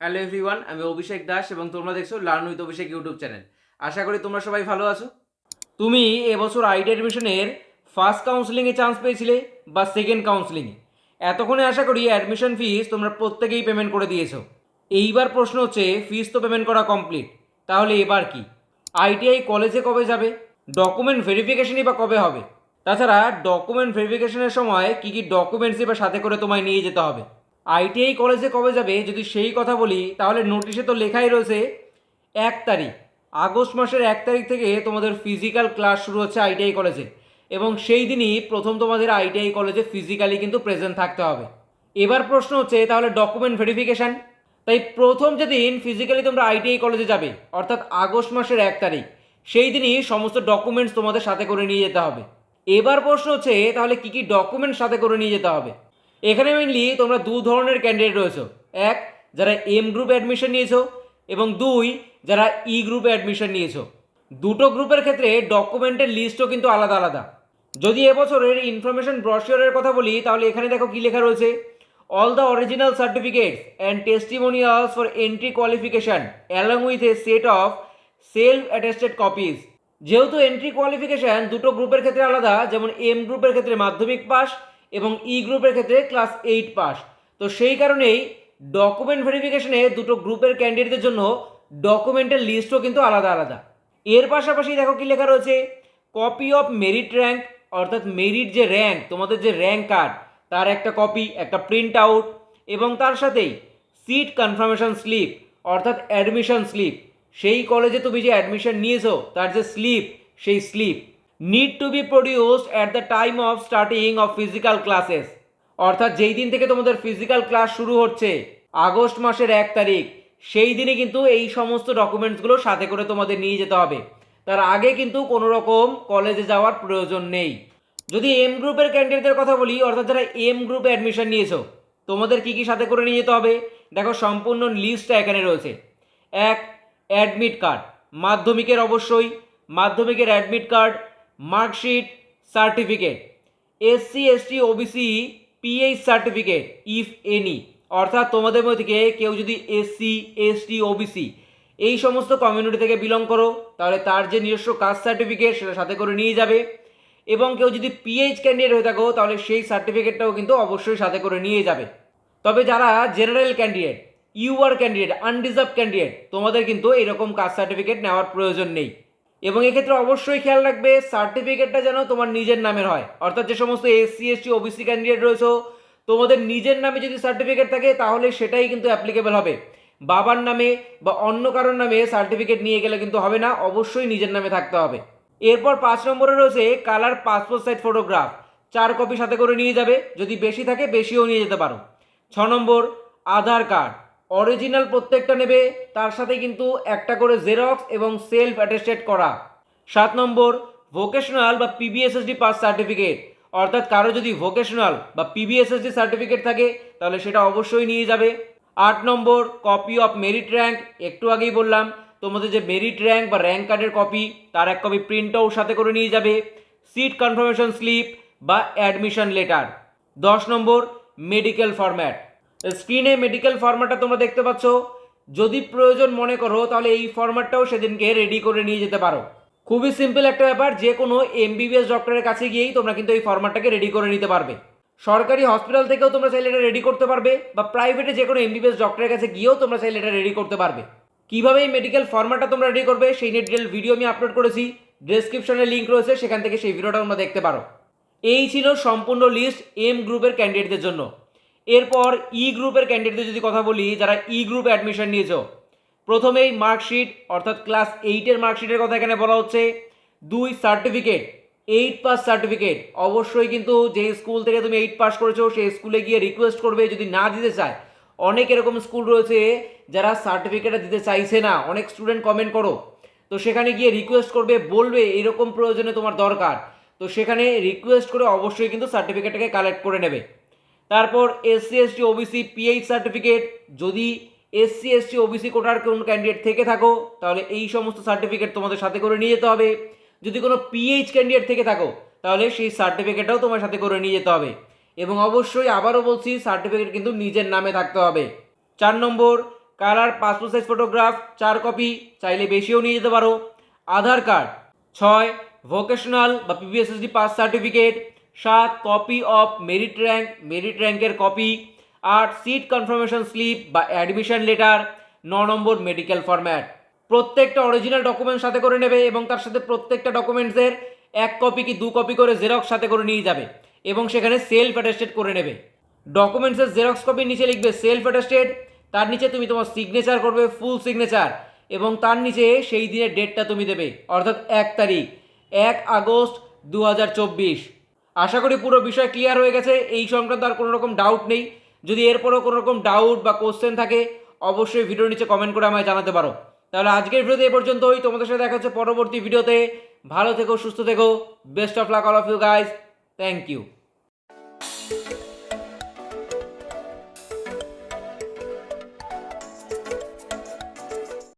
Hello everyone, আমি অভিষেক দাস এবং তোমরা দেখছ learn with Abhishek YouTube channel. আশা করি তোমরা সবাই ভালো আছো। তুমি এবছর আইটি অ্যাডমিশনের ফার্স্ট কাউন্সিলিংয়ে চান্স পেয়েছিলে বা সেকেন্ড কাউন্সিলিংয়ে এতক্ষণে আশা করি অ্যাডমিশন ফিস তোমরা প্রত্যেকেই পেমেন্ট করে দিয়েছ। এইবার প্রশ্ন হচ্ছে ফিস তো পেমেন্ট করা কমপ্লিট তাহলে এবার কি? আইটিআই কলেজে কবে যাবে? ডকুমেন্ট ভেরিফিকেশনই বা কবে হবে? তাছাড়া ডকুমেন্ট ভেরিফিকেশনের সময় কী কী ডকুমেন্টসই বা সাথে করে তোমায় নিয়ে যেতে হবে? আইটিআই কলেজে কবে যাবে? যদি সেই কথা বলি, তাহলে নোটিশে তো লেখাই রয়েছে এক তারিখ। আগস্ট মাসের এক তারিখ থেকে তোমাদের ফিজিক্যাল ক্লাস শুরু হচ্ছে আইটিআই কলেজে। এবং সেই দিনই প্রথম তোমাদের আইটিআই কলেজে ফিজিক্যালি কিন্তু প্রেজেন্ট থাকতে হবে। এবার প্রশ্ন হচ্ছে, তাহলে ডকুমেন্ট ভেরিফিকেশান তাই প্রথম যেদিন ফিজিক্যালি তোমরা আইটিআই কলেজে যাবে, অর্থাৎ আগস্ট মাসের এক তারিখ, সেই দিনই সমস্ত ডকুমেন্টস তোমাদের সাথে করে নিয়ে যেতে হবে। এবার প্রশ্ন হচ্ছে, তাহলে কী কী ডকুমেন্ট সাথে করে নিয়ে যেতে হবে? এখানে মেনলি তোমরা দু ধরনের ক্যান্ডিডেট রয়েছো। এক, যারা এম গ্রুপে অ্যাডমিশন নিয়েছো এবং দুই, যারা ই গ্রুপে অ্যাডমিশন নিয়েছো। দুটো গ্রুপের ক্ষেত্রে ডকুমেন্টের লিস্টও কিন্তু আলাদা আলাদা। যদি এবছরের ইনফরমেশন ব্রশিওরের কথা বলি, তাহলে এখানে দেখো কী লেখা রয়েছে। All the original certificates and testimonials for entry qualification along with a set of self attested copies যেহেতু এন্ট্রি কোয়ালিফিকেশন দুটো গ্রুপের ক্ষেত্রে আলাদা, যেমন এম গ্রুপের ক্ষেত্রে মাধ্যমিক পাস এবং ই গ্রুপের ক্ষেত্রে ক্লাস এইট পাস তো সেই কারণেই ডকুমেন্ট ভেরিফিকেশনে দুটো গ্রুপের ক্যান্ডিডেটদের জন্য ডকুমেন্টের লিস্টও কিন্তু আলাদা আলাদা। এর পাশাপাশি দেখো কি লেখা রয়েছে কপি অফ মেরিট র্যাঙ্ক অর্থাৎ মেরিট যে র্যাঙ্ক তোমাদের যে র্যাঙ্ক কার্ড তার একটা কপি একটা প্রিন্ট আউট এবং তার সাথেই সিট কনফার্মেশন স্লিপ অর্থাৎ অ্যাডমিশন স্লিপ সেই কলেজে তুমি যে অ্যাডমিশন নিয়েছো, তার যে স্লিপ সেই slip need to be produced at the time of starting of physical classes অর্থাৎ যেই দিন থেকে তোমাদের ফিজিক্যাল ক্লাস শুরু হচ্ছে, আগস্ট মাসের এক তারিখ, সেই দিনে কিন্তু এই সমস্ত ডকুমেন্টসগুলো সাথে করে তোমাদের নিয়ে যেতে হবে। তার আগে কিন্তু কোনো রকম কলেজে যাওয়ার প্রয়োজন নেই। যদি এম গ্রুপের ক্যান্ডিডেটদের কথা বলি, অর্থাৎ যারা এম গ্রুপে অ্যাডমিশন নিয়েছো, তোমাদের কি কি সাথে করে নিয়ে যেতে হবে? দেখো, সম্পূর্ণ লিস্টটা এখানে রয়েছে। এক অ্যাডমিট কার্ড মাধ্যমিকের অবশ্যই, মাধ্যমিকের admit card marksheet certificate SC ST OBC PH certificate if any অর্থাৎ তোমাদের মধ্যে কেউ যদি এসসি এসটি ওবিসি এই সমস্ত কমিউনিটি থেকে বিলং করো, তাহলে তার যে নিজস্ব কাস্ট সার্টিফিকেট সেটা সাথে করে নিয়ে যাবে। এবং কেউ যদি পিএইচ ক্যান্ডিডেট হয়ে থাকো, তাহলে সেই সার্টিফিকেটটাও কিন্তু অবশ্যই সাথে করে নিয়ে যাবে। তবে যারা general candidate UR candidate unreserved candidate তোমাদের কিন্তু এরকম কাস্ট সার্টিফিকেট নেওয়ার প্রয়োজন নেই। এবং এক্ষেত্রে অবশ্যই খেয়াল রাখবে সার্টিফিকেটটা যেন তোমার নিজের নামের হয়। অর্থাৎ যে সমস্ত এসসি এসটি ওবিসি ক্যান্ডিডেট রয়েছে, তোমাদের নিজের নামে যদি সার্টিফিকেট থাকে, তাহলে সেটাই কিন্তু অ্যাপ্লিকেবল হবে। বাবার নামে বা অন্য কারোর নামে সার্টিফিকেট নিয়ে গেলে কিন্তু হবে না, অবশ্যই নিজের নামে থাকতে হবে। এরপর পাঁচ নম্বরে রয়েছে কালার পাসপোর্ট সাইজ ফটোগ্রাফ চার কপি সাথে করে নিয়ে যাবে, যদি বেশি থাকে, বেশিও নিয়ে যেতে পারো। ছ নম্বর, আধার কার্ড অরিজিনাল প্রত্যেকটা নেবে, তার সাথে কিন্তু একটা করে জেরক্স এবং সেলফ অ্যাটেস্টেড করা। সাত নম্বর ভোকেশনাল বা পিবিএসএসডি পাস সার্টিফিকেট অর্থাৎ কারও যদি ভোকেশনাল বা পিবিএসএসডি সার্টিফিকেট থাকে, তাহলে সেটা অবশ্যই নিয়ে যাবে। আট নম্বর কপি অফ মেরিট র্যাঙ্ক একটু আগেই বললাম, তোমাদের যে মেরিট র্যাঙ্ক বা র্যাঙ্ক কার্ডের কপি তার এক কপি প্রিন্টও সাথে করে নিয়ে যাবে। সিট কনফার্মেশন স্লিপ বা অ্যাডমিশন লেটার দশ নম্বর মেডিকেল ফরম্যাট স্ক্রিনে মেডিকেল ফরম্যাটটা তোমরা দেখতে পাচ্ছ। যদি প্রয়োজন মনে করো, তাহলে এই ফরম্যাটটাও সেদিনকে রেডি করে নিয়ে যেতে পারো। খুবই সিম্পল একটা ব্যাপার, যে কোনো এমবিবিএস ডক্টরের কাছে গিয়েই তোমরা কিন্তু এই ফরম্যাটটাকে রেডি করে নিতে পারবে। সরকারি হসপিটাল থেকেও তোমরা চাইলে এটা রেডি করতে পারবে, বা প্রাইভেটে যে কোনো এমবিবিএস ডক্টরের কাছে গিয়েও তোমরা চাইলে এটা রেডি করতে পারবে। কীভাবে এই মেডিকেল ফরম্যাটটা তোমরা রেডি করবে, সেই নিয়ে ডিটেল ভিডিও আমি আপলোড করেছি। ডেসক্রিপশনে লিঙ্ক রয়েছে, সেখান থেকে সেই ভিডিওটা তোমরা দেখতে পারো। এই ছিল সম্পূর্ণ লিস্ট এম গ্রুপের ক্যান্ডিডেটদের জন্য। এরপর ই গ্রুপের ক্যান্ডিডেটদের যদি কথা বলি, যারা ই গ্রুপে অ্যাডমিশন নিয়েছো, প্রথমেই মার্কশিট অর্থাৎ ক্লাস এইটের মার্কশিটের কথা এখানে বলা হচ্ছে। দুই সার্টিফিকেট এইট পাস সার্টিফিকেট অবশ্যই কিন্তু যে স্কুল থেকে তুমি এইট পাস করেছ সেই স্কুলে গিয়ে রিকোয়েস্ট করবে, যদি না দিতে চায়। অনেক এরকম স্কুল রয়েছে যারা সার্টিফিকেটটা দিতে চাইছে না। অনেক স্টুডেন্ট কমেন্ট করো। তো সেখানে গিয়ে রিকোয়েস্ট করবে, বলবে এরকম প্রয়োজনে তোমার দরকার। তো সেখানে রিকোয়েস্ট করে অবশ্যই কিন্তু সার্টিফিকেটটাকে কালেক্ট করে নেবে। তারপর SC ST OBC PH certificate যদি এসসি এসটি ওবিসি কোটার কোনো ক্যান্ডিডেট থেকে থাকো, তাহলে এই সমস্ত সার্টিফিকেট তোমাদের সাথে করে নিয়ে যেতে হবে। যদি কোনো পিএইচ ক্যান্ডিডেট থেকে থাকো, তাহলে সেই সার্টিফিকেটটাও তোমার সাথে করে নিয়ে যেতে হবে। এবং অবশ্যই আবারও বলছি সার্টিফিকেট কিন্তু নিজের নামে থাকতে হবে। চার নম্বর, কালার পাসপোর্ট সাইজ ফটোগ্রাফ, চার কপি, চাইলে বেশিও নিয়ে যেতে পারো। আধার কার্ড, ছয় ভোকেশনাল বা পিপিএসএসডি পাস সার্টিফিকেট সাত copy of merit rank merit র্যাঙ্কের কপি আট সিট কনফার্মেশন স্লিপ বা অ্যাডমিশন লেটার ন নম্বর মেডিকেল ফরম্যাট প্রত্যেকটা অরিজিনাল ডকুমেন্ট সাথে করে নেবে এবং তার সাথে প্রত্যেকটা ডকুমেন্টসের এক কপি কি দু কপি করে জেরক্স সাথে করে নিয়ে যাবে এবং সেখানে সেলফ অ্যাটেস্টেড করে নেবে। ডকুমেন্টসের জেরক্স কপির নিচে লিখবে সেলফ অ্যাটেস্টেড তার নিচে তুমি তোমার সিগনেচার করবে ফুল সিগনেচার এবং তার নিচে সেই দিনের ডেটটা তুমি দেবে, অর্থাৎ এক তারিখ, এক আগস্ট দু হাজার চব্বিশ। আশা করি পুরো বিষয় ক্লিয়ার হয়ে গেছে। এই সংক্রান্ত আর কোনো রকম ডাউট নেই। যদি এরপরও কোনো রকম ডাউট বা কোশ্চেন থাকে, অবশ্যই ভিডিওর নিচে কমেন্ট করে আমায় জানাতে পারো। তাহলে আজকের ভিডিওতে এ পর্যন্তই। তোমাদের সাথে দেখা হচ্ছে পরবর্তী ভিডিওতে ভালো থেকো, সুস্থ থেকো। Best of luck all of you guys thank you